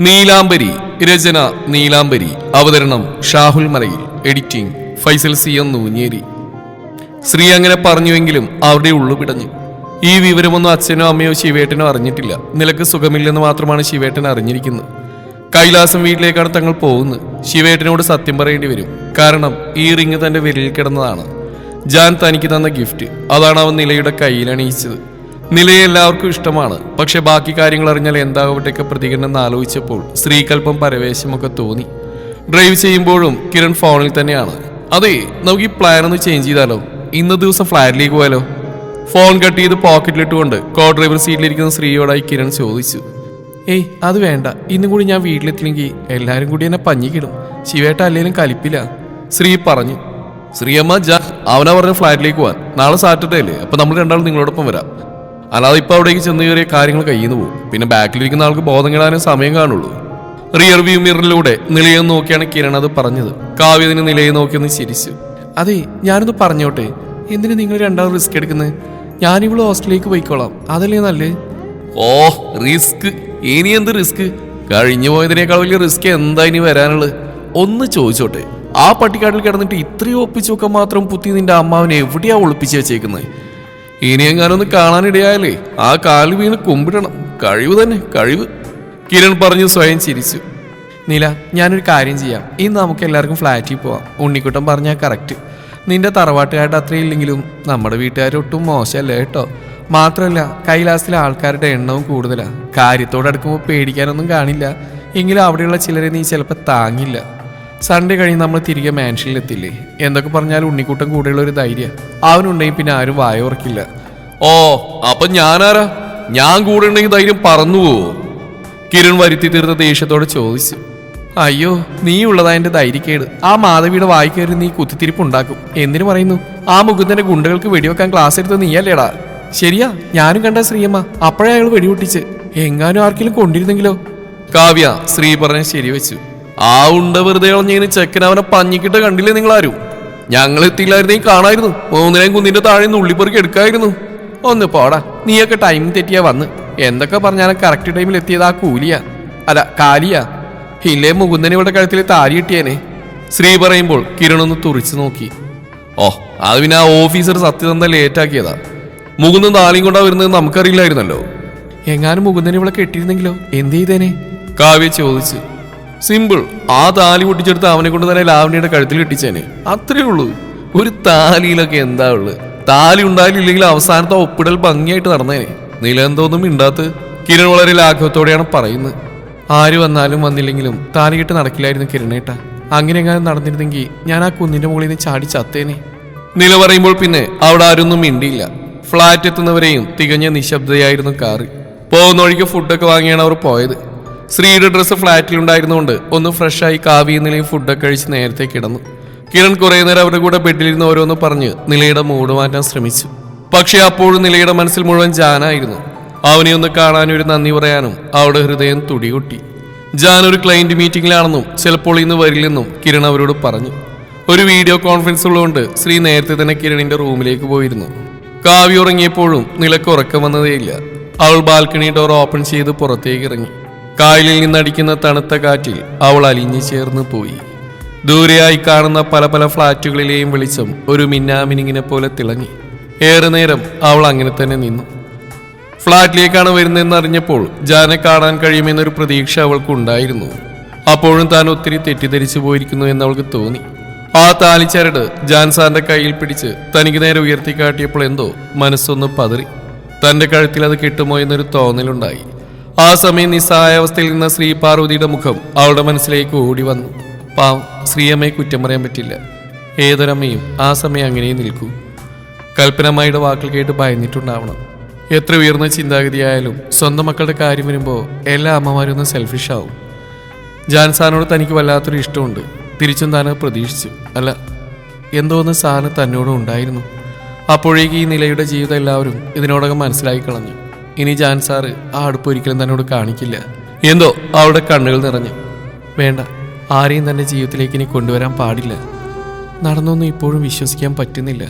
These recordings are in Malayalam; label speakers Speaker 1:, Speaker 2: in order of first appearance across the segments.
Speaker 1: നീലാംബരി രചന നീലാംബരി. അവതരണം Shahul Malayil. Editing Faisal C M Noonjeri. Sree അങ്ങനെ പറഞ്ഞുവെങ്കിലും അവരുടെ ഉള്ളു പിടഞ്ഞു. ഈ വിവരമൊന്നും അച്ഛനോ അമ്മയോ ശിവേട്ടനോ അറിഞ്ഞിട്ടില്ല. നിലയ്ക്ക് സുഖമില്ലെന്ന് മാത്രമാണ് ശിവേട്ടൻ അറിഞ്ഞിരിക്കുന്നത്. കൈലാസം വീട്ടിലേക്കാണ് തങ്ങൾ പോകുന്നത്. ശിവേട്ടനോട് സത്യം പറയേണ്ടി വരും. കാരണം ഈ റിങ് തന്റെ വിരലിൽ കിടന്നതാണ്. ജാൻ തനിക്ക് തന്ന ഗിഫ്റ്റ്. അതാണ് അവൻ നിലയുടെ കയ്യിൽ അണിയിച്ചത്. നിലയെ എല്ലാവർക്കും ഇഷ്ടമാണ്. പക്ഷെ ബാക്കി കാര്യങ്ങൾ അറിഞ്ഞാൽ എന്താകട്ടെയൊക്കെ പ്രതികരണം എന്ന് ആലോചിച്ചപ്പോൾ സ്ത്രീകൽപ്പം പരവേശമൊക്കെ തോന്നി. ഡ്രൈവ് ചെയ്യുമ്പോഴും കിരൺ ഫോണിൽ തന്നെയാണ്. അതെ നമുക്ക് ഈ പ്ലാൻ ഒന്ന് ചേഞ്ച് ചെയ്താലോ? ഇന്ന ദിവസം ഫ്ലാറ്റിലേക്ക് പോയാലോ? ഫോൺ കട്ട് ചെയ്ത് പോക്കറ്റിലിട്ടുകൊണ്ട് കോ ഡ്രൈവർ സീറ്റിലിരിക്കുന്ന സ്ത്രീയോടായി കിരൺ ചോദിച്ചു. ഏയ് അത് വേണ്ട. ഇന്നും കൂടി ഞാൻ വീട്ടിലെത്തില്ലെങ്കിൽ എല്ലാവരും കൂടി എന്നെ പഞ്ഞിക്കിടും ശിവേട്ട അല്ലേലും കലിപ്പില്ല? ശ്രീ പറഞ്ഞു. ശ്രീയമ്മ ജാ അവനാ പറഞ്ഞ ഫ്ലാറ്റിലേക്ക് പോവാൻ. നാളെ സാറ്റർഡേ അല്ലേ? അപ്പൊ നമ്മൾ രണ്ടാളും നിങ്ങളോടൊപ്പം വരാം. അല്ലാതെ ഇപ്പൊ അവിടേക്ക് ചെന്ന് കയറിയ കാര്യങ്ങൾ കയ്യിൽ പോകും. പിന്നെ ബാക്കിലിരിക്കുന്ന ആൾക്ക് ബോധം കെടാനും സമയം കാണുള്ളൂ. റിയർ വ്യൂ മിററിലൂടെ നിലയെ നോക്കിയാണ് കിരൺ അത് പറഞ്ഞത്. കാവ്യതിന് നിലയെ നോക്കിയൊന്ന് ചിരിച്ചു. അതെ ഞാനൊന്ന് പറഞ്ഞോട്ടെ. എന്തിനു നിങ്ങൾ രണ്ടാമത് റിസ്ക് എടുക്കുന്നത് ഞാനിവിടെ ഹോസ്റ്റലിലേക്ക് പോയിക്കോളാം. അതല്ലേ നല്ലത് ഓ റിസ്ക് ഇനി എന്ത് റിസ്ക് കഴിഞ്ഞു പോയതിനേക്കാൾ വലിയ റിസ്ക് എന്താ ഇനി വരാനുള്ളത്? ഒന്ന് ചോദിച്ചോട്ടെ. ആ പട്ടിക്കാട്ടിൽ കിടന്നിട്ട് ഇത്രയും ഒപ്പിച്ചൊക്കെ മാത്രം പുത്തി നിന്റെ അമ്മാവിനെ എവിടെയാ ഒളിപ്പിച്ചു വെച്ചേക്കുന്നത് ഇനി ഞാനൊന്ന് കാണാനിടയായാലേ ആ കാൽ വീണ് കുമ്പിടണം. കഴിവ് തന്നെ കഴിവ്. കിരൺ പറഞ്ഞു സ്വയം ചിരിച്ചു. നീല ഞാനൊരു കാര്യം ചെയ്യാം. ഇന്ന് നമുക്ക് എല്ലാവർക്കും ഫ്ലാറ്റിൽ പോവാം. ഉണ്ണിക്കുട്ടൻ പറഞ്ഞാൽ കറക്റ്റ് നിന്റെ തറവാട്ടുകാരുടെ അത്രയും ഇല്ലെങ്കിലും നമ്മുടെ വീട്ടുകാരൊട്ടും മോശമല്ല കേട്ടോ. മാത്രമല്ല കൈലാസത്തിലെ ആൾക്കാരുടെ എണ്ണവും കൂടുതലാണ് കാര്യത്തോടെ അടുക്കുമ്പോൾ പേടിക്കാനൊന്നും കാണില്ല. എങ്കിലും അവിടെയുള്ള ചിലരെ നീ ചിലപ്പോൾ താങ്ങില്ല. സൺഡേ കഴിഞ്ഞ് നമ്മൾ തിരികെ മാൻഷനിൽ എത്തില്ലേ? എന്തൊക്കെ പറഞ്ഞാലും ഉണ്ണിക്കൂട്ടം കൂടെയുള്ള ഒരു ധൈര്യം. അവനുണ്ടെങ്കിൽ പിന്നെ ആരും വായ ഉറക്കില്ല. ഓ അപ്പൊ ഞാനാരാ? ഞാൻ കൂടെ ഉണ്ടെങ്കിൽ ധൈര്യം പറന്നു പോവോ? കിരൺ വരുത്തി തീർത്ത ദേഷ്യത്തോടെ ചോദിച്ചു. അയ്യോ നീ ഉള്ളതാ എന്റെ ധൈര്യക്കേട്. ആ മാധവിയുടെ വായിക്കയറി നീ കുത്തിത്തിരിപ്പ് ഉണ്ടാക്കും. എന്തിനു പറയുന്നു? ആ മുകുന്ദന്റെ ഗുണ്ടകൾക്ക് വെടിവെക്കാൻ ക്ലാസ് എടുത്ത് നീയല്ലേടാ? ശരിയാ ഞാനും കണ്ട ശ്രീയമ്മ. അപ്പോഴേ അയാൾ വെടിപൊട്ടിച്ച്. എങ്ങാനും ആർക്കെങ്കിലും കൊണ്ടിരുന്നെങ്കിലോ? കാവ്യ ശ്രീ പറഞ്ഞ ശരിവെച്ചു ആ ഉണ്ട വെറുതെ കളഞ്ഞതിന് ചെക്കൻ അവനെ പഞ്ഞിക്കിട്ട് കണ്ടില്ലേ നിങ്ങളാരും? ഞങ്ങൾ എത്തിയില്ലായിരുന്നേ കാണായിരുന്നു. മൂന്നിനെയും കുന്നിന്റെ താഴെ നിന്ന് ഉള്ളിപ്പെറുക്കി എടുക്കായിരുന്നു. ഒന്ന് പോടാ നീയൊക്കെ ടൈം തെറ്റിയാ വന്ന്. എന്തൊക്കെ പറഞ്ഞാലും കറക്റ്റ് ടൈമിൽ എത്തിയത് ആ കൂലിയാ. അല്ല കാലിയാ. ഇല്ലേ മുകുന്ദൻ ഇവിടെ കഴുത്തിൽ താരി കിട്ടിയേനെ. ശ്രീ പറയുമ്പോൾ കിരൺ ഒന്ന് തുറിച്ചു നോക്കി. ഓ അത് പിന്നെ ആ ഓഫീസർ സത്യസന്ധ ലേറ്റ് ആക്കിയതാ. മുകുന്ദൻ താലിയും കൊണ്ടാ വരുന്നത് നമുക്കറിയില്ലായിരുന്നല്ലോ. എങ്ങാനും മുകുന്ദൻ ഇവിടെ കെട്ടിയിരുന്നെങ്കിലോ? എന്ത് ചെയ്തേനെ? കാവ്യ ചോദിച്ചു. സിമ്പിൾ ആ താലി പൊട്ടിച്ചെടുത്ത് അവനെ കൊണ്ട് തന്നെ ലാവണിയുടെ കഴുത്തിൽ ഇട്ടിച്ചേനെ. അത്രേ ഉള്ളൂ. ഒരു താലിയിലൊക്കെ എന്താ ഉള്ളത് താലി ഉണ്ടായില്ലെങ്കിൽ അവസാനത്തെ ഒപ്പിടൽ ഭംഗിയായിട്ട് നടന്നേനെ. നിലെന്തോന്നും മിണ്ടാത്ത. കിരൺ വളരെ ലാഘവത്തോടെയാണ് പറയുന്നത്. ആര് വന്നാലും വന്നില്ലെങ്കിലും താലി കെട്ട് നടക്കില്ലായിരുന്നു കിരണേട്ട. അങ്ങനെ എങ്ങാനും നടന്നിരുന്നെങ്കിൽ ഞാൻ ആ കുന്നിന്റെ മുകളിൽ നിന്ന് ചാടി ചത്തേനെ. നില പറയുമ്പോൾ പിന്നെ അവിടെ ആരൊന്നും മിണ്ടിയില്ല. ഫ്ലാറ്റ് എത്തുന്നവരെയും തികഞ്ഞ നിശബ്ദയായിരുന്നു കാറ്. പോകുന്ന വഴിക്ക് ഫുഡൊക്കെ വാങ്ങിയാണ് അവർ പോയത്. ശ്രീയുടെ ഡ്രസ്സ് ഫ്ലാറ്റിലുണ്ടായിരുന്നുകൊണ്ട് ഒന്ന് ഫ്രഷായി കാവ്യ നിലയും ഫുഡൊക്കെ കഴിച്ച് നേരത്തെ കിടന്നു. കിരൺ കുറേ നേരം അവരുടെ കൂടെ ബെഡിലിരുന്ന് ഓരോന്ന് പറഞ്ഞ് നിലയുടെ മൂഡ് മാറ്റാൻ ശ്രമിച്ചു. പക്ഷെ അപ്പോഴും നിലയുടെ മനസ്സിൽ മുഴുവൻ ജാനായിരുന്നു. അവനെ ഒന്ന് കാണാനും ഒരു നന്ദി പറയാനും അവളുടെ ഹൃദയം തുടികൊട്ടി. ജാൻ ഒരു ക്ലയന്റ് മീറ്റിംഗിലാണെന്നും ചിലപ്പോൾ ഇന്ന് വരില്ലെന്നും കിരൺ അവരോട് പറഞ്ഞു. ഒരു വീഡിയോ കോൺഫറൻസ് ഉള്ളതുകൊണ്ട് ശ്രീ നേരത്തെ തന്നെ കിരണിന്റെ റൂമിലേക്ക് പോയിരുന്നു. കാവ്യ ഉറങ്ങിയപ്പോഴും നിലയ്ക്ക് ഉറക്കം വന്നതേയില്ല. അവൾ ബാൽക്കണി ഡോർ ഓപ്പൺ ചെയ്ത് പുറത്തേക്ക് ഇറങ്ങി. കായലിൽ നിന്നടിക്കുന്ന തണുത്ത കാറ്റിൽ അവൾ അലിഞ്ഞു ചേർന്ന് പോയി. ദൂരെയായി കാണുന്ന പല പല ഫ്ളാറ്റുകളിലെയും വെളിച്ചം ഒരു മിന്നാമിനിങ്ങിനെ പോലെ തിളങ്ങി. ഏറെ നേരം അവൾ അങ്ങനെ തന്നെ നിന്നു. ഫ്ളാറ്റിലേക്കാണ് വരുന്നതെന്ന് അറിഞ്ഞപ്പോൾ ജാനെ കാണാൻ കഴിയുമെന്നൊരു പ്രതീക്ഷ അവൾക്കുണ്ടായിരുന്നു അപ്പോഴും താൻ ഒത്തിരി തെറ്റിദ്ധരിച്ചു പോയിരിക്കുന്നു എന്ന് അവൾക്ക് തോന്നി. ആ താലിച്ചരട് ജാൻ സാറിന്റെ കയ്യിൽ പിടിച്ച് തനിക്ക് നേരെ ഉയർത്തി കാട്ടിയപ്പോൾ എന്തോ മനസ്സൊന്ന് പതറി. തന്റെ കഴുത്തിൽ അത് കിട്ടുമോ എന്നൊരു തോന്നലുണ്ടായി. ആ സമയം നിസ്സഹായാവസ്ഥയിൽ നിന്ന ശ്രീ പാർവതിയുടെ മുഖം അവളുടെ മനസ്സിലേക്ക് ഓടി വന്നു. പാവം ശ്രീയമ്മയെ കുറ്റം പറയാൻ പറ്റില്ല. ഏതൊരമ്മയും ആ സമയം അങ്ങനെ നിൽക്കൂ. കൽപ്പനമ്മയുടെ വാക്കുകൾ കേട്ട് ഭയന്നിട്ടുണ്ടാവണം. എത്ര ഉയർന്ന ചിന്താഗതിയായാലും സ്വന്തം മക്കളുടെ കാര്യം വരുമ്പോൾ എല്ലാ അമ്മമാരും ഒന്ന് സെൽഫിഷ് ആവും. ജാൻസാനോട് തനിക്ക് വല്ലാത്തൊരു ഇഷ്ടമുണ്ട്. തിരിച്ചും താൻ പ്രതീക്ഷിച്ചു. അല്ല എന്തോ ഒന്ന് സാധനം തന്നോടും ഉണ്ടായിരുന്നു. അപ്പോഴേക്ക് ഈ നിലയുടെ ജീവിതം എല്ലാവരും ഇതിനോടകം മനസ്സിലാക്കി കളഞ്ഞു. ഇനി ജാൻ സാറ് ആ അടുപ്പ് ഒരിക്കലും തന്നോട് കാണിക്കില്ല. എന്തോ അവളുടെ കണ്ണുകൾ നിറഞ്ഞു. വേണ്ട ആരെയും തന്നെ ജീവിതത്തിലേക്ക് ഇനി കൊണ്ടുവരാൻ പാടില്ല. നടന്നൊന്നും ഇപ്പോഴും വിശ്വസിക്കാൻ പറ്റുന്നില്ല.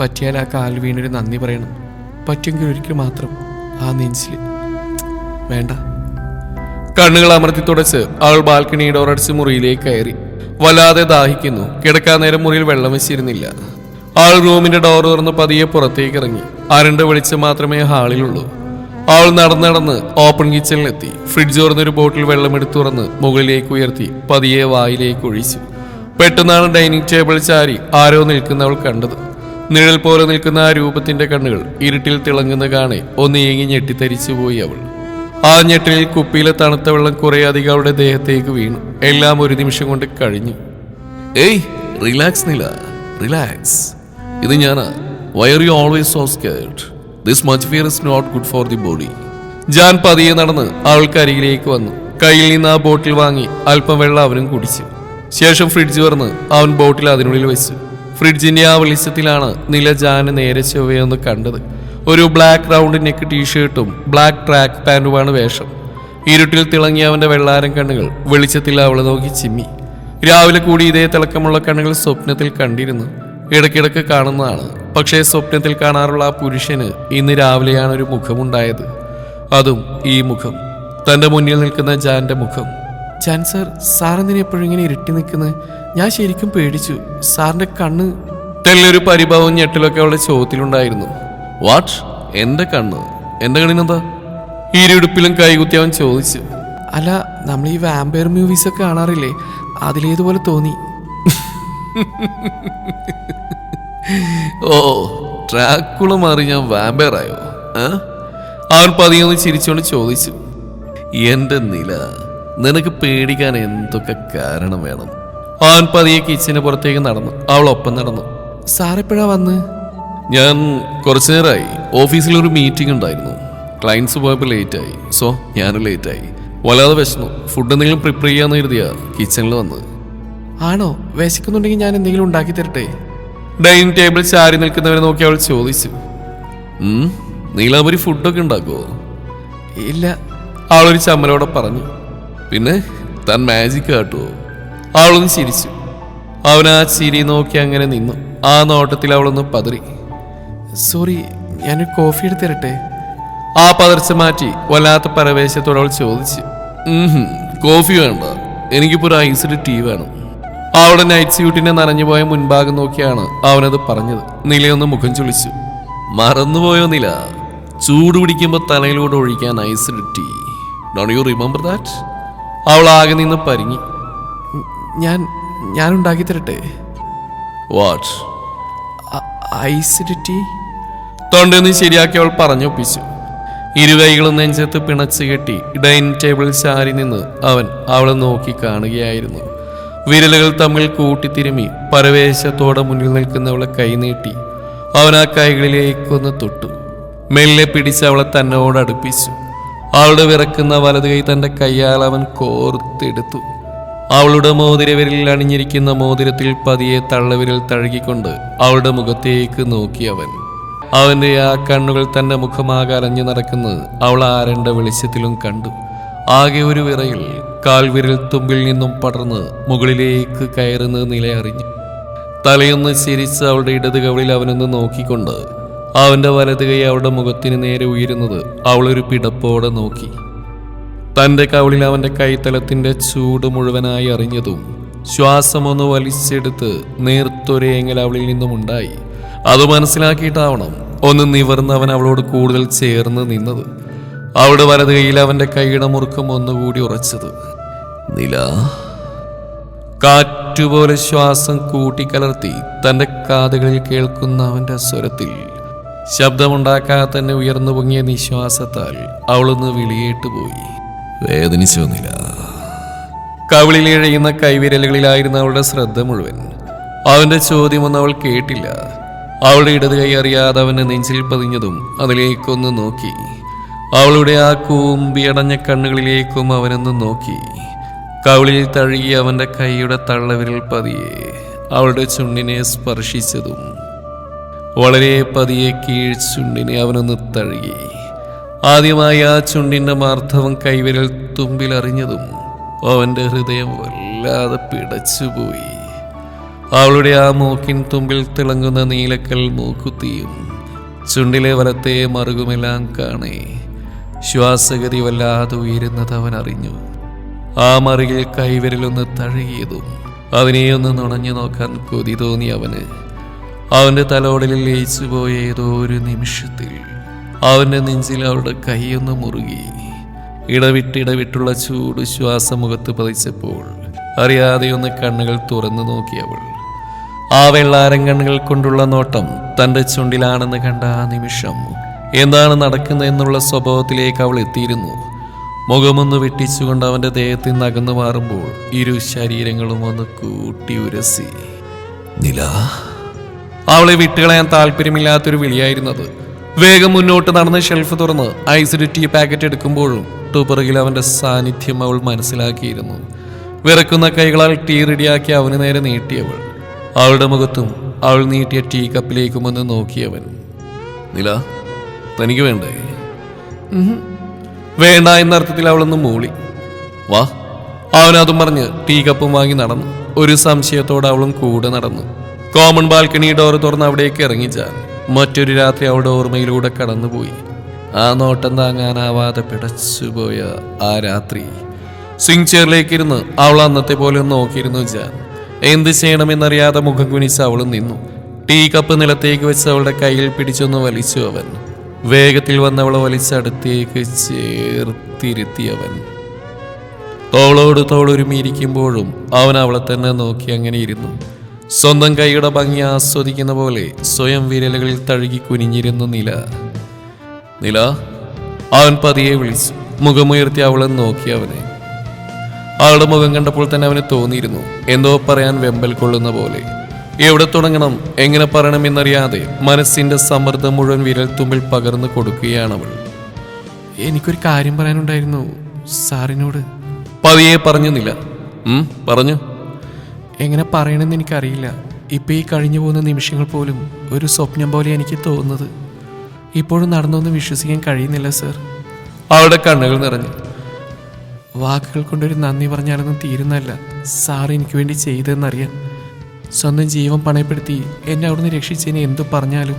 Speaker 1: പറ്റിയാൽ ആ കാൽ വീണൊരു നന്ദി പറയണം. പറ്റുമെങ്കിൽ ഒരിക്കൽ മാത്രം ആ നെഞ്ചിൽ വേണ്ട. കണ്ണുകൾ അമർത്തി തുടച്ച് അവൾ ബാൽക്കണി ഡോറടിച്ച് മുറിയിലേക്ക് കയറി. വല്ലാതെ ദാഹിക്കുന്നു. കിടക്കാൻ നേരം മുറിയിൽ വെള്ളം വെച്ചിരുന്നില്ല. ആൾ റൂമിന്റെ ഡോർ തുറന്ന് പതിയെ പുറത്തേക്ക് ഇറങ്ങി. അരണ്ട് വെളിച്ചം മാത്രമേ ഹാളിലുള്ളൂ. അവൾ നടന്ന് ഓപ്പൺ കിച്ചണിലെത്തി ഫ്രിഡ്ജ് തുറന്നൊരു ബോട്ടിൽ വെള്ളമെടുത്ത് തുറന്ന് മുകളിലേക്ക് ഉയർത്തി. പതിയെ വായിലേക്ക് ഒഴിച്ചു. പെട്ടെന്നാണ് ഡൈനിങ് ടേബിൾ ചാരി ആരോ നിൽക്കുന്നവൾ കണ്ടത്. നിഴൽ പോലെ നിൽക്കുന്ന ആ രൂപത്തിന്റെ കണ്ണുകൾ ഇരുട്ടിൽ തിളങ്ങുന്ന കാണെ ഒന്ന് ഏങ്ങി ഞെട്ടിത്തരിച്ചു പോയി അവൾ. ആ ഞെട്ടലിൽ കുപ്പിയിലെ തണുത്ത വെള്ളം കുറെ അധികം അവളുടെ ദേഹത്തേക്ക് വീണു. എല്ലാം ഒരു നിമിഷം കൊണ്ട് കഴിഞ്ഞു. ഏയ് റിലാക്സ് നില. റിലാക്സ് ഇത് ഞാനാ. Why are you always so scared this much fear is not good for the body Jan പതിയെ നടന്ന് അവൾക്ക് അരികിലേക്ക് വന്നു. കയ്യിൽ നിന്ന് ആ ബോട്ടിൽ വാങ്ങി അല്പം വെള്ളം അവനും കുടിച്ചു. ശേഷം ഫ്രിഡ്ജ് തുറന്ന് അവൻ ബോട്ടിൽ അതിനുള്ളിൽ വെച്ചു. ഫ്രിഡ്ജിന്റെ ആ വെളിച്ചത്തിലാണ് നില ജാന് നേരെ ചൊവ്വയൊന്ന് കണ്ടത്. ഒരു ബ്ലാക്ക് റൗണ്ട് നെക്ക് ടീഷർട്ടും ബ്ലാക്ക് ട്രാക്ക് പാന്റുമാണ് വേഷം. ഇരുട്ടിൽ തിളങ്ങിയ അവന്റെ വെള്ളാരം കണ്ണുകൾ വെളിച്ചത്തിൽ അവളെ നോക്കി ചിമ്മി. രാവിലെ കൂടി ഇതേ തിളക്കമുള്ള കണ്ണുകൾ സ്വപ്നത്തിൽ കണ്ടിരുന്നു. ഇടയ്ക്കിടയ്ക്ക് കാണുന്നതാണ് പക്ഷേ സ്വപ്നത്തിൽ കാണാറുള്ള ആ പുരുഷന് ഇന്ന് രാവിലെയാണ് ഒരു മുഖമുണ്ടായത്. അതും ഈ മുഖം. തന്റെ മുന്നിൽ നിൽക്കുന്ന ജാന്റെ മുഖം. ജാൻ സാർ സാറെന്തിനെ എപ്പോഴും ഇങ്ങനെ ഇരുട്ടി നിൽക്കുന്നത് ഞാൻ ശരിക്കും പേടിച്ചു. സാറിന്റെ കണ്ണ്. തെല്ലൊരു പരിഭവവും ഞെട്ടലൊക്കെ അവളുടെ ചോദ്യത്തിലുണ്ടായിരുന്നു. വാട്ട്? എന്റെ കണ്ണ്? എന്റെ കണ്ണിനെന്താ? ഇരുടുപ്പിലും കൈകുത്തി അവൻ ചോദിച്ചു. അല്ല നമ്മൾ ഈ വാമ്പയർ മൂവീസൊക്കെ കാണാറില്ലേ? അതിലേതുപോലെ തോന്നി. ഓ ട്രാക്കുള മാറി ഞാൻ വാമ്പയറായോ? അവൻ പതിയൊന്ന് ചിരിച്ചുകൊണ്ട് ചോദിച്ചു. എന്റെ നില നിനക്ക് പേടിക്കാൻ എന്തൊക്കെ കാരണം വേണം? അവൻ പതിയെ കിച്ചന് പുറത്തേക്ക് നടന്നു. അവൾ ഒപ്പം നടന്നു. സാറെപ്പോഴാ വന്ന്? ഞാൻ കുറച്ചു നേരമായി. ഓഫീസിൽ ഒരു മീറ്റിംഗ് ഉണ്ടായിരുന്നു. ക്ലയൻസ് പോയപ്പോൾ ലേറ്റ് ആയി. സോ ഞാനും ലേറ്റ് ആയി. വല്ലാതെ വിശന്നു. ഫുഡ് എന്തെങ്കിലും പ്രിപ്പയർ ചെയ്യാന്ന് കരുതിയാ കിച്ചണിൽ വന്നത്. ആണോ? വിശക്കുന്നുണ്ടെങ്കിൽ ഞാൻ എന്തെങ്കിലും ഉണ്ടാക്കി തരട്ടെ? ഡൈനിങ് ടേബിൾ ചാരി നിൽക്കുന്നവരെ നോക്കി അവൾ ചോദിച്ചു. നീളാപുരി നീലാംബരി ഫുഡൊക്കെ ഉണ്ടാക്കുമോ ഇല്ല. അവളൊരു ചമ്മലോടെ പറഞ്ഞു. പിന്നെ താൻ മാജിക് കാട്ടുമോ അവളൊന്ന് ചിരിച്ചു. അവൻ ആ ചിരി നോക്കി അങ്ങനെ നിന്നു. ആ നോട്ടത്തിൽ അവളൊന്ന് പതറി. സോറി ഞാൻ കോഫി എടുത്തിരട്ടെ ആ പതർച്ച മാറ്റി വല്ലാത്ത പരവേശത്തോടെ അവൾ ചോദിച്ചു. "ഉംഹും, കോഫി വേണ്ട. എനിക്കിപ്പോ ഒരു ഐസ്ഡ് ടീ വേണം. അവളുടെ നൈറ്റ് സ്യൂട്ടിനെ നനഞ്ഞുപോയ മുൻഭാഗം നോക്കിയാണ് അവനത് പറഞ്ഞത്. നിലയൊന്ന് മുഖം ചുളിച്ചു. മറന്നുപോയോ നില? ചൂട് പിടിക്കുമ്പോൾ തലയിലൂടെ ഒഴിക്കാൻ ice tea don't you remember that അവൾ ആകെ നിന്ന് പരിങ്ങി. ഞാൻ ഞാൻ ഉണ്ടാക്കി തരട്ടെ? വാട്ട് ഐസിഡിറ്റി തൊണ്ടെന്ന് ശരിയാക്കി അവൾ പറഞ്ഞൊപ്പിച്ചു. ഇരുകൈകളും നെഞ്ചത്ത് പിണച്ചു കെട്ടി ഡൈനിങ് ടേബിളിൽ ചാരി നിന്ന് അവൻ അവളെ നോക്കി കാണുകയായിരുന്നു. വിരലുകൾ തമ്മിൽ കൂട്ടിത്തിരുമി പരവേശത്തോടെ മുന്നിൽ നിൽക്കുന്നവളെ കൈനീട്ടി അവൻ ആ കൈകളിലേക്കൊന്ന് തൊട്ടു. മെല്ലെ പിടിച്ച് അവളെ തന്നോട് അടുപ്പിച്ചു. അവളുടെ വിറക്കുന്ന വലത് കൈ തന്റെ കൈയാൽ അവൻ കോർത്തെടുത്തു. അവളുടെ മോതിരവിരലിൽ അണിഞ്ഞിരിക്കുന്ന മോതിരത്തിൽ പതിയെ തള്ളവിരൽ തഴുകിക്കൊണ്ട് അവളുടെ മുഖത്തേക്ക് നോക്കി അവൻ. അവന്റെ ആ കണ്ണുകൾ തന്റെ മുഖമാകെ അലഞ്ഞു നടക്കുന്നത് അവൾ ആരണ്ട വെളിച്ചത്തിലും കണ്ടു. ആകെ ഒരു വിറയിൽ കാൽവിരൽ തുമ്പിൽ നിന്നും പടർന്ന് മുകളിലേക്ക് കയറുന്ന നിലയറിഞ്ഞു തലയൊന്ന് ചിരിച്ച് അവളുടെ ഇടത് കവളിൽ അവനൊന്ന് നോക്കിക്കൊണ്ട് അവന്റെ വലത് കൈ അവളുടെ മുഖത്തിന് നേരെ ഉയരുന്നത് അവളൊരു പിടപ്പോടെ നോക്കി. തന്റെ കവളിൽ അവന്റെ കൈത്തലത്തിന്റെ ചൂട് മുഴുവനായി അറിഞ്ഞതും ശ്വാസമൊന്ന് വലിച്ചെടുത്ത് നേർത്തൊരേങ്ങൽ അവളിൽ നിന്നും ഉണ്ടായി. അത് മനസ്സിലാക്കിയിട്ടാവണം ഒന്ന് നിവർന്ന് അവൻ അവളോട് കൂടുതൽ ചേർന്ന് നിന്നത്. അവളുടെ വലത് കൈയിൽ അവന്റെ കൈയുടെ മുറുക്കം ഒന്നുകൂടി ഉറച്ചത്. നില. കാറ്റുപോലെ ശ്വാസം കൂട്ടിക്കലർത്തി തന്റെ കാതുകളിൽ കേൾക്കുന്ന അവന്റെ സ്വരത്തിൽ ശബ്ദമുണ്ടാക്കാതെ തന്നെ ഉയർന്നു പൊങ്ങിയ നിശ്വാസത്താൽ അവളൊന്ന് വിളിയേട്ട് പോയി. വേദനിച്ചു നില. കവിളിൽ ഇഴയുന്ന കൈവിരലുകളിലായിരുന്നു അവളുടെ ശ്രദ്ധ മുഴുവൻ അവന്റെ ചോദ്യമൊന്നും അവൾ കേട്ടില്ല. അവളുടെ ഇടത് കൈ അറിയാതെ അവന്റെ നെഞ്ചിൽ പതിഞ്ഞതും അതിലേക്കൊന്ന് നോക്കി. അവളുടെ ആ കൂമ്പിയടഞ്ഞ കണ്ണുകളിലേക്കും അവനൊന്ന് നോക്കി. കവിളിൽ തഴുകി അവന്റെ കൈയുടെ തള്ളവിരൽ പതിയെ അവളുടെ ചുണ്ടിനെ സ്പർശിച്ചതും വളരെ പതിയെ കീഴ് ചുണ്ടിനെ അവനൊന്ന് തഴുകി. ആദ്യമായി ആ ചുണ്ടിന്റെ മാർദ്ധവം കൈവിരൽ തുമ്പിലറിഞ്ഞതും അവന്റെ ഹൃദയം വല്ലാതെ പിടച്ചുപോയി. അവളുടെ ആ മൂക്കിൻ തുമ്പിൽ തിളങ്ങുന്ന നീലക്കൽ മൂക്കുത്തിയും ചുണ്ടിലെ വലത്തെ മറുകുമെല്ലാം കാണേ ശ്വാസഗതി വല്ലാതെ ഉയരുന്നത് അവൻ അറിഞ്ഞു. ആ മറിയിൽ കൈവിരലൊന്ന് തഴുകിയതും ഒന്ന് നുണഞ്ഞു നോക്കാൻ കൊതി തോന്നി അവന്. അവന്റെ തലോടലിൽ ലയിച്ചുപോയ ഏതോ ഒരു നിമിഷത്തിൽ അവന്റെ നെഞ്ചിൽ അവളുടെ കൈയൊന്ന് മുറുകി. ഇടവിട്ടിടവിട്ടുള്ള ചൂട് ശ്വാസം മുഖത്ത് പതിച്ചപ്പോൾ അറിയാതെ ഒന്ന് കണ്ണുകൾ തുറന്നു നോക്കി അവൾ. ആ വെള്ളാരം കണ്ണുകൾ കൊണ്ടുള്ള നോട്ടം തന്റെ ചുണ്ടിലാണെന്ന് കണ്ട ആ നിമിഷം എന്താണ് നടക്കുന്നത് എന്നുള്ള സ്വഭാവത്തിലേക്ക് അവൾ എത്തിയിരുന്നു. മുഖമൊന്ന് വെട്ടിച്ചുകൊണ്ട് അവന്റെ ദേഹത്തിൽ നിന്ന് അകന്നു മാറുമ്പോൾ ഇരു ശരീരങ്ങളും ഒന്ന് കൂട്ടി ഉരസി. നില അവളെ വിട്ടുകളയാൻ താല്പര്യമില്ലാത്തൊരു വിളിയായിരുന്നത്. വേഗം മുന്നോട്ട് നടന്ന് ഷെൽഫ് തുറന്ന് ഐസിഡ് ടീ പാക്കറ്റ് എടുക്കുമ്പോഴും തുപുറകിൽ അവന്റെ സാന്നിധ്യം അവൾ മനസ്സിലാക്കിയിരുന്നു. വിറക്കുന്ന കൈകളാൽ ടീ റെഡിയാക്കി അവന് നേരെ നീട്ടിയവൾ. അവളുടെ മുഖത്തും അവൾ നീട്ടിയ ടീ കപ്പിലേക്കും ഒന്ന് നോക്കിയവൻ. നില തനിക്ക് വേണ്ടേ. വേണ്ട എന്ന അർത്ഥത്തിൽ അവളൊന്ന് മൂളി. വാ. അവനതും പറഞ്ഞ് ടീ കപ്പും വാങ്ങി നടന്നു. ഒരു സംശയത്തോടെ അവളും കൂടെ നടന്നു. കോമൺ ബാൽക്കണി ഡോർ തുറന്ന് അവിടേക്ക് ഇറങ്ങിച്ചാൽ മറ്റൊരു രാത്രി അവളുടെ ഓർമ്മയിലൂടെ കടന്നുപോയി. ആ നോട്ടം താങ്ങാനാവാതെ പിടച്ചുപോയ ആ രാത്രി. സ്വിംഗ് ചെയറിലേക്കിരുന്ന് അവൾ അന്നത്തെ പോലെ ഒന്ന് നോക്കിയിരുന്നു ജാൻ എന്ത് ചെയ്യണമെന്നറിയാതെ മുഖം കുനിച്ച് അവൾ നിന്നു. ടീ കപ്പ് നിലത്തേക്ക് വെച്ച് അവളുടെ കയ്യിൽ പിടിച്ചൊന്ന് വലിച്ചു അവൻ. വേഗത്തിൽ വന്നവളെ വലിച്ചടുത്തേക്ക് ചേർത്തിരുത്തിയവൻ. തോളോട് തോളൊരുമിയിരിക്കുമ്പോഴും അവൻ അവളെ തന്നെ നോക്കി അങ്ങനെ ഇരുന്നു. സ്വന്തം കൈയുടെ ഭംഗി ആസ്വദിക്കുന്ന പോലെ സ്വയം വിരലുകളിൽ തഴുകി കുനിഞ്ഞിരുന്നു നില. നില അവൻ പതിയെ വിളിച്ചു. മുഖമുയർത്തി അവളെ നോക്കി അവനെ. അവളുടെ മുഖം കണ്ടപ്പോൾ തന്നെ അവന് തോന്നിയിരുന്നു. എന്തോ പറയാൻ വെമ്പൽ കൊള്ളുന്ന പോലെ. എവിടെ തുടങ്ങണം? എങ്ങനെ പറയണമെന്നറിയാതെ മനസ്സിന്റെ സമ്മർദ്ദം മുഴുവൻ വിരൽ തുമ്പിൽ പകർന്നു കൊടുക്കുകയാണ് അവൾ. എനിക്കൊരു കാര്യം പറയാനുണ്ടായിരുന്നു സാറിനോട്. പതിയെ പറഞ്ഞു നില. പറഞ്ഞു. എങ്ങനെ പറയണമെന്ന് എനിക്കറിയില്ല. ഇപ്പൊ ഈ കഴിഞ്ഞു പോകുന്ന നിമിഷങ്ങൾ പോലും ഒരു സ്വപ്നം പോലെ എനിക്ക് തോന്നുന്നത്. ഇപ്പോഴും നടന്നൊന്നും വിശ്വസിക്കാൻ കഴിയുന്നില്ല സർ. അവളുടെ കണ്ണുകൾ നിറഞ്ഞു. വാക്കുകൾ കൊണ്ടൊരു നന്ദി പറഞ്ഞാലൊന്നും തീരുന്നല്ല സാർ എനിക്ക് വേണ്ടി ചെയ്തതെന്നറിയാൻ സ്വന്തം ജീവൻ പണയപ്പെടുത്തി എന്നെ അവിടുന്ന് രക്ഷിച്ചതിന് എന്ത് പറഞ്ഞാലും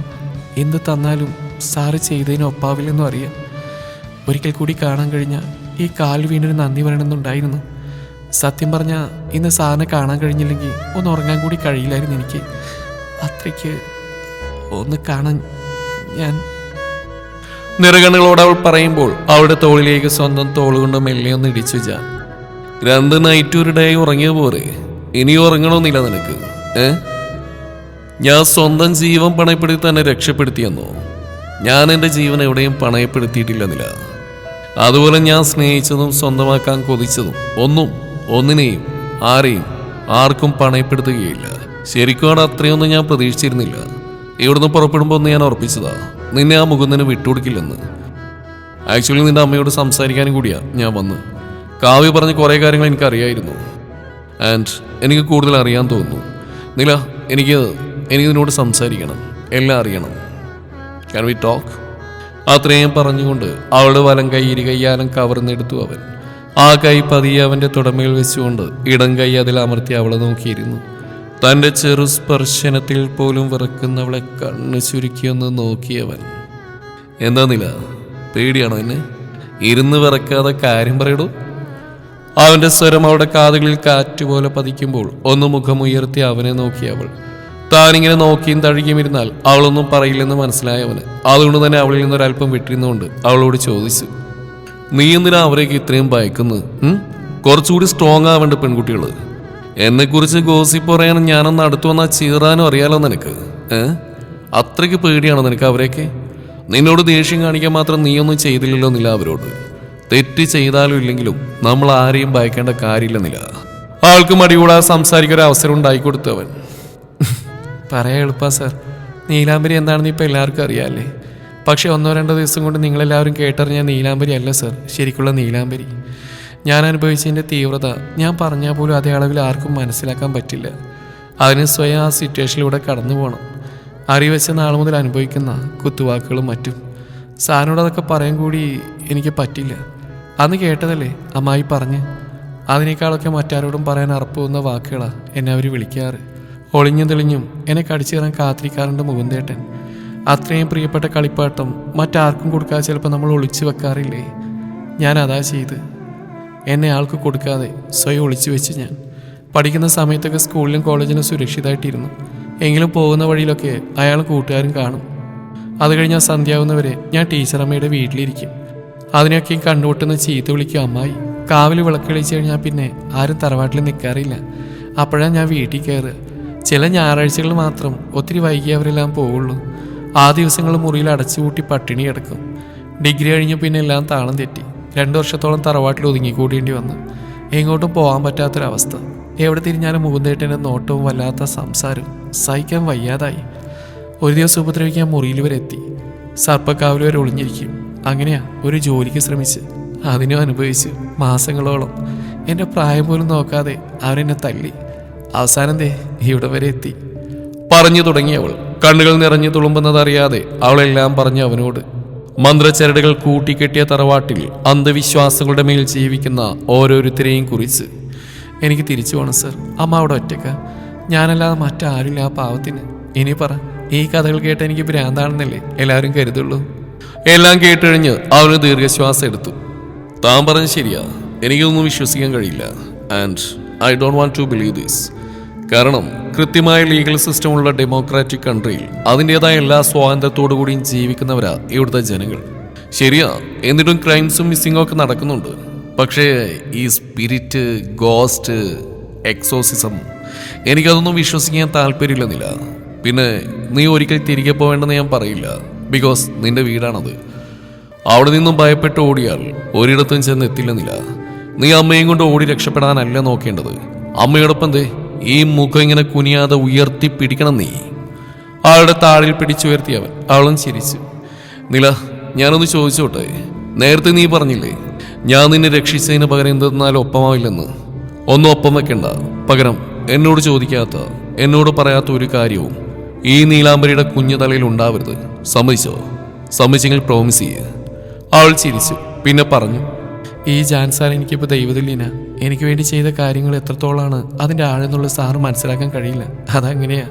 Speaker 1: എന്ത് തന്നാലും സാറ് ചെയ്തതിന് ഒപ്പാവില്ലെന്നും അറിയാം. ഒരിക്കൽ കൂടി കാണാൻ കഴിഞ്ഞ ഈ കാൽ വീണിന് നന്ദി പറയണമെന്നുണ്ടായിരുന്നു. സത്യം പറഞ്ഞാൽ ഇന്ന് സാറിനെ കാണാൻ കഴിഞ്ഞില്ലെങ്കിൽ ഒന്ന് ഉറങ്ങാൻ കൂടി കഴിയില്ലായിരുന്നു എനിക്ക്. അത്രയ്ക്ക് ഒന്ന് കാണാൻ ഞാൻ നിറകണ്ണുകളോട് അവൾ പറയുമ്പോൾ അവളുടെ തോളിലേക്ക് സ്വന്തം തോളുകൊണ്ട് മെല്ലെ ഒന്ന് ഇടിച്ചു ഞാൻ രണ്ട് നൈറ്റ് ഒരു ഡേ ഉറങ്ങിയ പോരെ ഇനി ഉറങ്ങണമെന്നില്ല നിനക്ക്. ഏ? ഞാൻ സ്വന്തം ജീവൻ പണയപ്പെടുത്തി തന്നെ രക്ഷപ്പെടുത്തിയെന്നോ? ഞാൻ എന്റെ ജീവൻ എവിടെയും പണയപ്പെടുത്തിയിട്ടില്ലെന്നില്ല. അതുപോലെ ഞാൻ സ്നേഹിച്ചതും സ്വന്തമാക്കാൻ കൊതിച്ചതും ഒന്നും ഒന്നിനെയും ആരെയും ആർക്കും പണയപ്പെടുത്തുകയില്ല. ശരിക്കും അത്രയൊന്നും ഞാൻ പ്രതീക്ഷിച്ചിരുന്നില്ല. ഇവിടുന്ന് പുറപ്പെടുമ്പോൾ ഒന്ന് ഞാൻ ഉറപ്പിച്ചതാ. നിന്നെ ആ മുകുന്ദന് വിട്ടുകൊടുക്കില്ലെന്ന്. ആക്ച്വലി നിന്റെ അമ്മയോട് സംസാരിക്കാനും കൂടിയാ ഞാൻ വന്ന്. കാവ്യ പറഞ്ഞ കുറേ കാര്യങ്ങൾ എനിക്കറിയായിരുന്നു. ആൻഡ് എനിക്ക് കൂടുതൽ അറിയാൻ തോന്നുന്നു. നില എനിക്ക് എനിക്ക് നിന്നോട് സംസാരിക്കണം. എല്ലാം അറിയണം. ക്യാൻ വി ടോക്ക് അത്രയും പറഞ്ഞുകൊണ്ട് അവളുടെ വലം കൈ ഇരു കയ്യാലും കവർന്നെടുത്തു അവൻ. ആ കൈ പതിയെ അവന്റെ തുടമയിൽ വെച്ചുകൊണ്ട് ഇടം കൈ അതിൽ അമർത്തി അവളെ നോക്കിയിരുന്നു. തന്റെ ചെറു സ്പർശനത്തിൽ പോലും വിറക്കുന്നവളെ കണ്ണ് ചുരുക്കിയൊന്ന് നോക്കിയവൻ. എന്താ നില? പേടിയാണോ എന്നെ ഇരുന്ന് വിറക്കാതെ കാര്യം പറയടൂ. അവന്റെ സ്വരം അവളുടെ കാതുകളിൽ കാറ്റുപോലെ പതിക്കുമ്പോൾ ഒന്ന് മുഖമുയർത്തി അവനെ നോക്കി അവൾ. താനിങ്ങനെ നോക്കിയും തഴുകിയും ഇരുന്നാൽ അവളൊന്നും പറയില്ലെന്ന് മനസ്സിലായവന്. അതുകൊണ്ട് തന്നെ അവളിൽ നിന്നൊരല്പം വിട്ടിരുന്നുകൊണ്ട് അവളോട് ചോദിച്ചു നീ എന്തിനാ അവരേക്ക് ഇത്രയും ഭയക്കുന്നത് കുറച്ചുകൂടി സ്ട്രോങ് ആവേണ്ട പെൺകുട്ടികൾ. എന്നെക്കുറിച്ച് ഗോസിപ്പ് പറയാനും ഞാനൊന്ന് അടുത്തു വന്നാൽ ചീറാനും അറിയാലോ നിനക്ക്? അത്രയ്ക്ക് പേടിയാണോ നിനക്ക് അവരെയൊക്കെ? നിന്നോട് ദേഷ്യം കാണിക്കാൻ മാത്രം നീയൊന്നും ചെയ്തില്ലല്ലോ നില അവരോട്. തെറ്റ് ചെയ്താലും ഇല്ലെങ്കിലും നമ്മൾ ആരെയും ഭയക്കേണ്ട കാര്യമില്ലെന്നില്ല. ആൾക്ക് മടികൂടാതെ സംസാരിക്കാൻ ഒരു അവസരം ഉണ്ടായിക്കൊടുത്തവൻ. പറയാ എളുപ്പാ സർ. നീലാംബരി എന്താണെന്ന് ഇപ്പം എല്ലാവർക്കും അറിയാമല്ലേ പക്ഷെ ഒന്നോ രണ്ടോ ദിവസം കൊണ്ട് നിങ്ങളെല്ലാവരും കേട്ടറിഞ്ഞ നീലാംബരി അല്ല സർ. ശരിക്കുള്ള നീലാംബരി. ഞാൻ അനുഭവിച്ചതിന്റെ തീവ്രത ഞാൻ പറഞ്ഞാൽ പോലും അതേ അളവിൽ ആർക്കും മനസ്സിലാക്കാൻ പറ്റില്ല. അതിന് സ്വയം ആ സിറ്റുവേഷനിലൂടെ കടന്നു പോകണം. അറിവെച്ച നാൾ മുതൽ അനുഭവിക്കുന്ന കുത്തുവാക്കുകളും മറ്റും. സാറിനോട് അതൊക്കെ പറയാൻ കൂടി എനിക്ക് പറ്റില്ല. അന്ന് കേട്ടതല്ലേ? അമ്മായി പറഞ്ഞ്. അതിനേക്കാളൊക്കെ മറ്റാരോടും പറയാൻ അറപ്പുന്ന വാക്കുകളാണ് എന്നെ അവർ വിളിക്കാറ്. ഒളിഞ്ഞും തെളിഞ്ഞും എന്നെ കടിച്ചേറാൻ കാത്തിരിക്കാറുണ്ട് മുകുന്ദേട്ടൻ. അത്രയും പ്രിയപ്പെട്ട കളിപ്പാട്ടം മറ്റാർക്കും കൊടുക്കാതെ ചിലപ്പോൾ നമ്മൾ ഒളിച്ചു വെക്കാറില്ലേ? ഞാൻ അതാ ചെയ്ത്.
Speaker 2: എന്നെ ആൾക്ക് കൊടുക്കാതെ സ്വയം ഒളിച്ചു വെച്ച് ഞാൻ. പഠിക്കുന്ന സമയത്തൊക്കെ സ്കൂളിലും കോളേജിലും സുരക്ഷിതമായിട്ടിരുന്നു എങ്കിലും പോകുന്ന വഴിയിലൊക്കെ അയാൾ കൂട്ടുകാരും കാണും. അത് കഴിഞ്ഞാൽ സന്ധ്യാവുന്നവരെ ഞാൻ ടീച്ചറമ്മയുടെ വീട്ടിലിരിക്കും. അതിനൊക്കെ കണ്ടുപൊട്ടുന്ന ചീത്ത വിളിക്കും അമ്മായി. കാവിൽ വിളക്ക് കളിച്ചു കഴിഞ്ഞാൽ പിന്നെ ആരും തറവാട്ടിൽ നിൽക്കാറില്ല അപ്പോഴാണ് ഞാൻ വീട്ടിൽ കയറുക ചില ഞായറാഴ്ചകൾ മാത്രം ഒത്തിരി വൈകി അവരെല്ലാം പോവുള്ളൂ. ആ ദിവസങ്ങൾ മുറിയിൽ അടച്ചുപൂട്ടി പട്ടിണി കിടക്കും. ഡിഗ്രി കഴിഞ്ഞ് പിന്നെ എല്ലാം താളം തെറ്റി. രണ്ടു വർഷത്തോളം തറവാട്ടിൽ ഒതുങ്ങിക്കൂടേണ്ടി വന്നു. എങ്ങോട്ടും പോകാൻ പറ്റാത്തൊരവസ്ഥ. എവിടെ തിരിഞ്ഞാലും മുകുന്ദേട്ടന്റെ നോട്ടവും വല്ലാത്ത സംസാരവും സഹിക്കാൻ വയ്യാതായി. ഒരു ദിവസം ഉപദ്രവിക്കാൻ മുറിയിൽ വരെ എത്തി. സർപ്പക്കാവിൽ വരെ ഒളിഞ്ഞിരിക്കും. അങ്ങനെയാ ഒരു ജോലിക്ക് ശ്രമിച്ച്. അതിനും അനുഭവിച്ച് മാസങ്ങളോളം. എന്റെ പ്രായം പോലും നോക്കാതെ അവരെന്നെ തല്ലി. അവസാനം ദേ ഇവിടെ വരെ എത്തി.
Speaker 1: പറഞ്ഞു തുടങ്ങിയവൾ. കണ്ണുകൾ നിറഞ്ഞു തുളുമ്പുന്നതറിയാതെ അവളെല്ലാം പറഞ്ഞു അവനോട്. മന്ത്രച്ചരടുകൾ കൂട്ടിക്കെട്ടിയ തറവാട്ടിൽ അന്ധവിശ്വാസങ്ങളുടെ മേൽ ജീവിക്കുന്ന ഓരോരുത്തരെയും കുറിച്ച്.
Speaker 2: എനിക്ക് തിരിച്ചു പോകണം സർ. അമ്മ അവിടെ ഒറ്റക്ക ഞാനല്ലാതെ മറ്റാരുമില്ല ആ പാവത്തിന്. ഇനി പറ ഈ കഥകൾ കേട്ട് എനിക്ക് ഭ്രാന്താണെന്നല്ലേ എല്ലാവരും കരുതുള്ളൂ?
Speaker 1: എല്ലാം കേട്ടുകഴിഞ്ഞ് അവന് ദീർഘശ്വാസം എടുത്തു. താൻ പറഞ്ഞ ശരിയാ. എനിക്കൊന്നും വിശ്വസിക്കാൻ കഴിയില്ല. And I don't want to believe this കാരണം കൃത്യമായ ലീഗൽ സിസ്റ്റമുള്ള ഡെമോക്രാറ്റിക് കൺട്രിയിൽ അതിന്റെതായ എല്ലാ സ്വാതന്ത്ര്യത്തോടു കൂടിയും ജീവിക്കുന്നവരാ ഇവിടുത്തെ ജനങ്ങൾ. ശരിയാ എന്നിട്ടും ക്രൈംസും മിസ്സിങ്ങും ഒക്കെ നടക്കുന്നുണ്ട്. പക്ഷേ ഈ സ്പിരിറ്റ് ഗോസ്റ്റ് എക്സോസിസം എനിക്കതൊന്നും വിശ്വസിക്കാൻ താല്പര്യമില്ലെന്നില്ല. പിന്നെ നീ ഒരിക്കൽ തിരികെ പോവേണ്ടെന്ന് ഞാൻ പറയില്ല. ബിക്കോസ് നിന്റെ വീടാണത്. അവിടെ നിന്നും ഭയപ്പെട്ട് ഓടിയാൽ ഒരിടത്തും ചെന്ന് എത്തില്ലെന്നില്ല നീ അമ്മയും കൊണ്ട് ഓടി രക്ഷപ്പെടാനല്ല നോക്കേണ്ടത്. അമ്മയോടൊപ്പം ദേ ഈ മുഖം ഇങ്ങനെ കുനിയാതെ ഉയർത്തി പിടിക്കണം നീ. അവളുടെ താഴിൽ പിടിച്ചുയർത്തി അവൻ. അവളും ചിരിച്ചു. നില ഞാനൊന്ന് ചോദിച്ചോട്ടെ? നേരത്തെ നീ പറഞ്ഞില്ലേ ഞാൻ നിന്നെ രക്ഷിച്ചതിന് പകരം എന്തെന്നാൽ ഒപ്പമാവില്ലെന്ന്. ഒന്നും ഒപ്പം വെക്കണ്ട. പകരം എന്നോട് ചോദിക്കാത്ത എന്നോട് പറയാത്ത ഒരു കാര്യവും ഈ നീലാംബരിയുടെ കുഞ്ഞു തലയിൽ ഉണ്ടാവരുത്. സമ്മതിച്ചോ? സമ്മതിച്ചെങ്കിൽ പ്രോമിസ് ചെയ്യ്. അവൾ ചിരിച്ചു. പിന്നെ പറഞ്ഞു
Speaker 2: ഈ ജാൻസാർ എനിക്കിപ്പോൾ ദൈവതുല്യന എനിക്ക് വേണ്ടി ചെയ്ത കാര്യങ്ങൾ എത്രത്തോളമാണ് അതിന്റെ ആഴെന്നുള്ള സാറ് മനസ്സിലാക്കാൻ കഴിയില്ല. അതങ്ങനെയാ.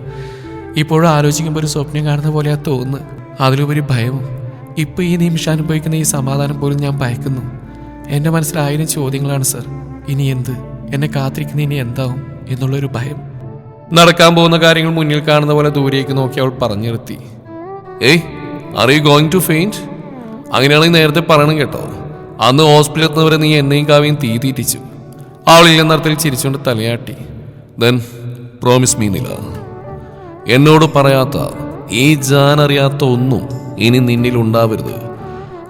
Speaker 2: ഇപ്പോഴും ആലോചിക്കുമ്പോൾ ഒരു സ്വപ്നം കാണുന്ന പോലെയാ തോന്നുന്നു. അതിലുപരി ഭയവും. ഇപ്പോൾ ഈ നിമിഷം അനുഭവിക്കുന്ന ഈ സമാധാനം പോലും ഞാൻ ഭയക്കുന്നു. എന്റെ മനസ്സിൽ ആയിരം ചോദ്യങ്ങളാണ് സർ. ഇനി എന്ത്? എന്നെ കാത്തിരിക്കുന്ന ഇനി എന്താവും എന്നുള്ളൊരു ഭയം.
Speaker 1: നടക്കാൻ പോകുന്ന കാര്യങ്ങൾ മുന്നിൽ കാണുന്ന പോലെ ദൂരേക്ക് നോക്കി അവൾ പറഞ്ഞു നിർത്തി. Hey are you going to faint അങ്ങനെയാണെങ്കിൽ നേരത്തെ പറയണം കേട്ടോ. അന്ന് ഹോസ്പിറ്റലിൽ എത്തുന്നവരെ നീ എന്നെയും കാവ്യം തീ തീറ്റിച്ചു. അവൾ ഇല്ലെന്നർത്ഥത്തിൽ ചിരിച്ചുകൊണ്ട് തലയാട്ടി. ദെൻ പ്രോമിസ് മീ നില. എന്നോട് പറയാത്ത ഈ ജാൻ അറിയാത്ത ഒന്നും ഇനി നിന്നിൽ ഉണ്ടാവരുത്.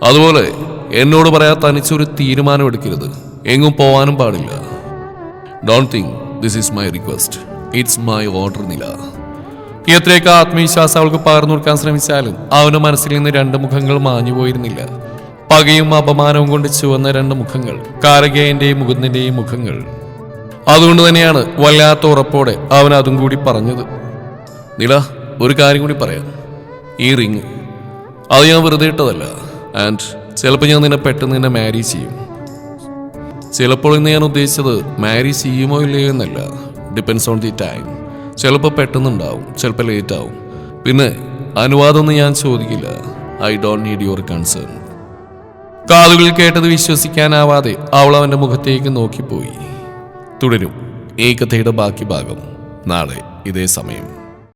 Speaker 1: അതുപോലെ എന്നോട് പറയാ തനിച്ചൊരു തീരുമാനം എടുക്കരുത്. എങ്ങും പോവാനും പാടില്ല. Don't think this is my request it's my order Nila. എത്രയൊക്കെ ആത്മവിശ്വാസം അവൾക്ക് പകർന്നു കൊടുക്കാൻ ശ്രമിച്ചാലും അവന്റെ മനസ്സിൽ നിന്ന് രണ്ട് മുഖങ്ങൾ മാഞ്ഞു പോയിരുന്നില്ല. പകയും അപമാനവും കൊണ്ട് ചുവന്ന രണ്ട് മുഖങ്ങൾ കാരകേയന്റെയും മുകുന്ദന്റെയും മുഖങ്ങൾ. അതുകൊണ്ട് തന്നെയാണ് വല്ലാത്ത ഉറപ്പോടെ അവൻ അതും കൂടി പറഞ്ഞത്. നില ഒരു കാര്യം കൂടി പറയാം. ഈ റിങ് അത് ഞാൻ വെറുതെ ഇട്ടതല്ല. ആൻഡ് ചിലപ്പോൾ ഞാൻ നിന്നെ പെട്ടെന്ന് നിന്നെ മാരി ചെയ്യും. ചിലപ്പോൾ ഇന്ന് ഞാൻ ഉദ്ദേശിച്ചത് മാരി ചെയ്യുമോ ഇല്ലയോ എന്നല്ല. ഡിപ്പെൻസ് ഓൺ ദി ടൈം ചിലപ്പോൾ പെട്ടെന്നുണ്ടാവും ചിലപ്പോൾ ലേറ്റ് ആവും പിന്നെ അനുവാദമൊന്നും ഞാൻ ചോദിക്കില്ല. I don't need your concern കാതുകളിൽ കേട്ടത് വിശ്വസിക്കാനാവാതെ അവൾ അവന്റെ മുഖത്തേക്ക് നോക്കിപ്പോയി. തുടരും. ഈ കഥയുടെ ബാക്കി ഭാഗം. നാളെ ഇതേ സമയം.